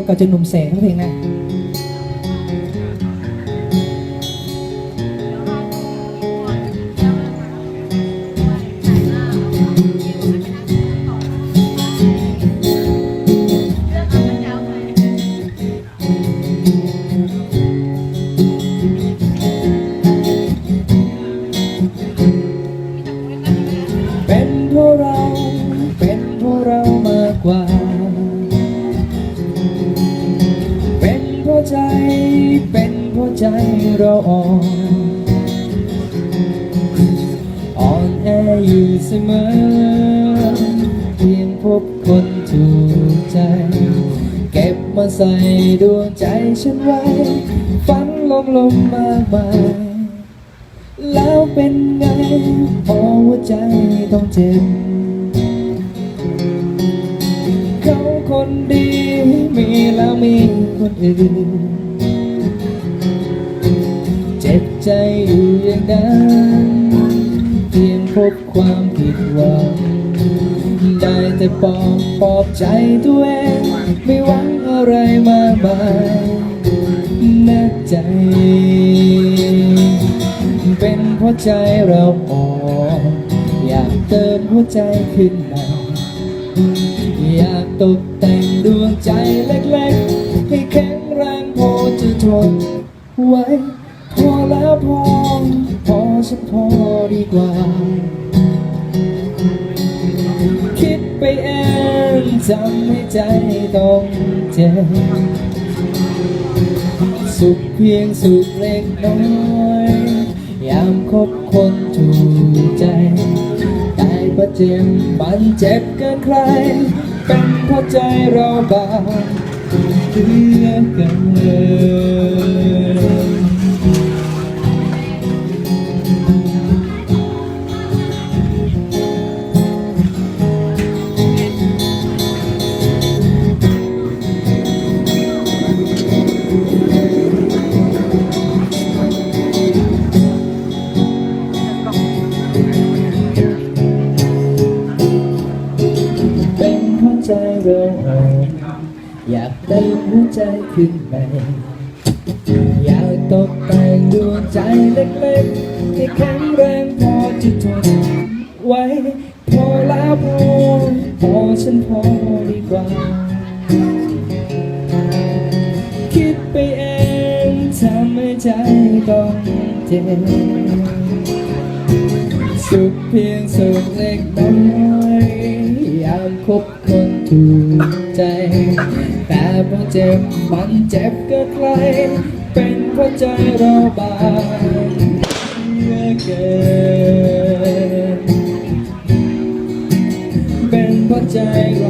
กับการจะหนุ่มแสงทั้งเพลงนะเป็นเพราะเรา เป็นเพราะเรามากกว่า เราะใจเราอ่อนอ่อนแออยู่เสมอ เพียงพบคนถูกใจ เก็บมาใส่ดวงใจฉันไว้ ฝันลมลมมากมายแล้วเป็นไงพอหัวใจต้องเจ็บเขาคนดีมีแล้วมีคนอื่น ใจอยู่อย่างนั้น เพียงพบความผิดหวัง ได้แต่ปลอบปลอบใจตัวเอง ไม่หวังอะไรมากมายนะใจ เป็นเพราะใจเราอ่อนอยากเติมหัวใจขึ้นมาอยากตกแต่งดวงใจเล็กๆ ให้แข็งแรงพอจะทนไว้ ฉันพอดีกว่า คิดไปเองทำให้ใจต้องเจ็บสุขเพียงสุขเล็กน้อย ยามคบคนถูกใจได้ประเจ็บมันเจ็บเกินใคร เป็นเพราะใจเราบางเหลือกินเป็น อยากเติมหัวใจขึ้นใหม่อยากตกแต่งดวงใจเล็กๆให้แข็งแรงพอจะทนไว้ พอแล้วพอพอฉันพอดีกว่า คิดไปเองทำให้ใจต้องเจ็บสุขเพียงสุขเล็กน้อย ยามคบคนถูกใจ เจ็บมันเจ็บเกินใครเป็นเพราะใจเราบาดเหลือเกินเป็นเพราะใจเรา